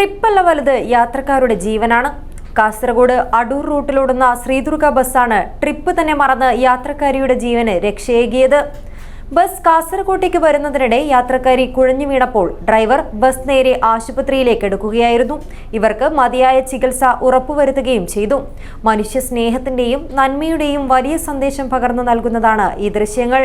ട്രിപ്പല്ല വലുത് യാത്രക്കാരുടെ ജീവനാണ്. കാസർഗോഡ് അടൂർ റൂട്ടിലോടുന്ന ശ്രീദുർഗ ബസ്സാണ് ട്രിപ്പ് തന്നെ മറന്ന് യാത്രക്കാരിയുടെ ജീവന് രക്ഷയേകിയത്. ബസ് കാസർഗോട്ടേക്ക് വരുന്നതിനിടെ യാത്രക്കാരി കുഴഞ്ഞു വീണപ്പോൾ ഡ്രൈവർ ബസ് നേരെ ആശുപത്രിയിലേക്ക് എടുക്കുകയായിരുന്നു. ഇവർക്ക് മതിയായ ചികിത്സ ഉറപ്പുവരുത്തുകയും ചെയ്തു. മനുഷ്യ സ്നേഹത്തിന്റെയും നന്മയുടെയും വലിയ സന്ദേശം പകർന്നു നൽകുന്നതാണ് ഈ ദൃശ്യങ്ങൾ.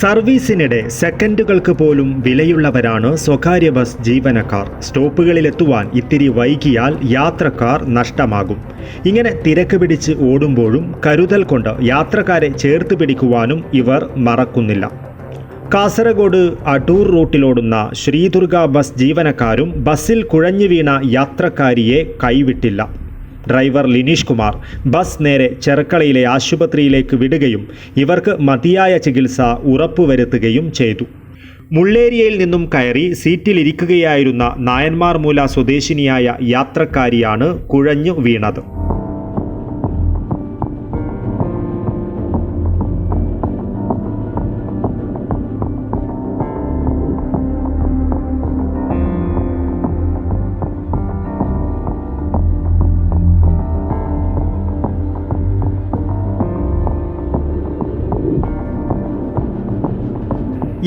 സർവീസിനിടെ സെക്കൻഡുകൾക്ക് പോലും വിലയുള്ളവരാണ് സ്വകാര്യ ബസ് ജീവനക്കാർ. സ്റ്റോപ്പുകളിലെത്തുവാൻ ഇത്തിരി വൈകിയാൽ യാത്രക്കാർ നഷ്ടമാകും. ഇങ്ങനെ തിരക്ക് പിടിച്ച് ഓടുമ്പോഴും കരുതൽ കൊണ്ട് യാത്രക്കാരെ ചേർത്ത് പിടിക്കുവാനും ഇവർ മറക്കുന്നില്ല. കാസർഗോഡ് അടൂർ റൂട്ടിലോടുന്ന ശ്രീദുർഗ ബസ് ജീവനക്കാരും ബസ്സിൽ കുഴഞ്ഞു വീണ യാത്രക്കാരിയെ കൈവിട്ടില്ല. ഡ്രൈവർ ലിനീഷ് കുമാർ. ബസ് നേരെ ചെറുക്കളയിലെ ആശുപത്രിയിലേക്ക് വിടുകയും ഇവർക്ക് മതിയായ ചികിത്സ ഉറപ്പുവരുത്തുകയും ചെയ്തു. മുള്ളേരിയയിൽ നിന്നും കയറി സീറ്റിലിരിക്കുകയായിരുന്ന നായന്മാർമൂല സ്വദേശിനിയായ യാത്രക്കാരിയാണ് കുഴഞ്ഞു വീണത്.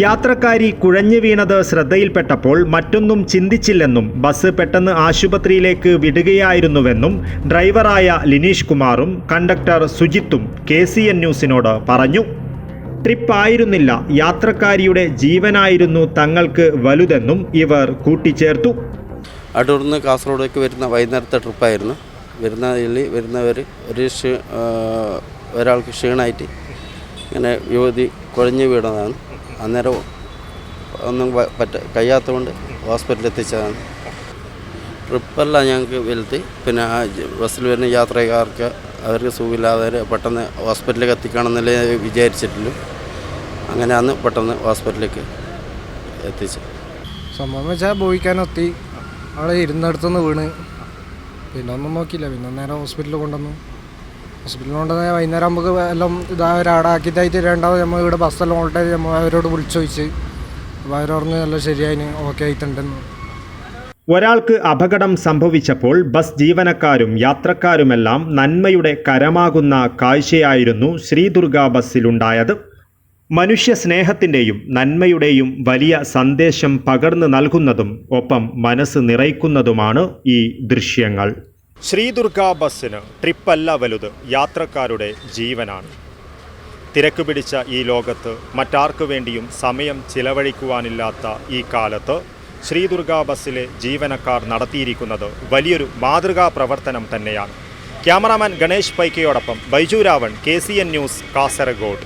യാത്രക്കാരി കുഴഞ്ഞു വീണത് ശ്രദ്ധയിൽപ്പെട്ടപ്പോൾ മറ്റൊന്നും ചിന്തിച്ചില്ലെന്നും ബസ് പെട്ടെന്ന് ആശുപത്രിയിലേക്ക് വിടുകയായിരുന്നുവെന്നും ഡ്രൈവറായ ലിനീഷ് കുമാറും കണ്ടക്ടർ സുജിത്തും കെ സി എൻ ന്യൂസിനോട് പറഞ്ഞു. ട്രിപ്പ് ആയിരുന്നില്ല യാത്രക്കാരിയുടെ ജീവനായിരുന്നു തങ്ങൾക്ക് വലുതെന്നും ഇവർ കൂട്ടിച്ചേർത്തു. അടൂർന്ന് കാസർഗോഡേക്ക് വരുന്ന വൈകുന്നേരത്തെ ട്രിപ്പായിരുന്നു. വരുന്ന വരുന്നവർ ഒരു ഒരാൾക്ക് ക്ഷീണമായിട്ട് ഇങ്ങനെ യുവതി കുഴഞ്ഞു വീണതാണ്. അന്നേരം ഒന്നും പറ്റ കഴിയാത്തതുകൊണ്ട് ഹോസ്പിറ്റലിൽ എത്തിച്ചതാണ് ട്രിപ്പല്ല ഞങ്ങൾക്ക് വലുത് പിന്നെ ബസ്സിൽ വരുന്ന യാത്രക്കാർക്ക് അവർക്ക് സുഖമില്ലാതെ പെട്ടെന്ന് ഹോസ്പിറ്റലിലേക്ക് എത്തിക്കണമെന്നല്ലേ അങ്ങനെ അന്ന് പെട്ടെന്ന് ഹോസ്പിറ്റലിലേക്ക് എത്തിച്ചു. സംഭവം വെച്ചാൽ ബോയിക്കാനെത്തി അവിടെ ഇരുന്നിടത്തുനിന്ന് വീണ്. പിന്നെ ഒന്നും നോക്കിയില്ല. പിന്നെ നേരെ ഹോസ്പിറ്റലിൽ കൊണ്ടുവന്നു. ഹോസ്പിറ്റലിൽ കൊണ്ടുവന്ന് വൈകുന്നേരം നമുക്ക് എല്ലാം ഇതാ ഒരാടാക്കിയതായിട്ട് രണ്ടാമത് നമ്മൾ ഇവിടെ ബസ്സെല്ലാം ഓൾട്ടായി നമ്മൾ അവരോട് വിളിച്ചു ചോദിച്ച്. അപ്പോൾ പറഞ്ഞു എല്ലാം ശരിയായി ഓക്കെ ആയിട്ടുണ്ടെന്ന്. ഒരാൾക്ക് അപകടം സംഭവിച്ചപ്പോൾ ബസ് ജീവനക്കാരും യാത്രക്കാരുമെല്ലാം നന്മയുടെ കരമാകുന്ന കാഴ്ചയായിരുന്നു ശ്രീദുർഗ ബസ്സിലുണ്ടായത് മനുഷ്യ സ്നേഹത്തിന്റെയും നന്മയുടെയും വലിയ സന്ദേശം പകർന്നു നൽകുന്നതും ഒപ്പം മനസ്സ് നിറയ്ക്കുന്നതുമാണ് ഈ ദൃശ്യങ്ങൾ. ശ്രീദുർഗ ബസ്സിന് ട്രിപ്പല്ല വലുത് യാത്രക്കാരുടെ ജീവനാണ്. തിരക്ക് പിടിച്ച ഈ ലോകത്ത് മറ്റാർക്കു വേണ്ടിയും സമയം ചിലവഴിക്കുവാനില്ലാത്ത ഈ കാലത്ത് ശ്രീദുർഗ ബസ്സിലെ ജീവനക്കാർ നടത്തിയിരിക്കുന്നത് വലിയൊരു മാതൃകാ പ്രവർത്തനം തന്നെയാണ്. ക്യാമറാമാൻ ഗണേഷ് പൈക്കയോടൊപ്പം ബൈജു രാവൺ കെ ന്യൂസ് കാസർഗോഡ്.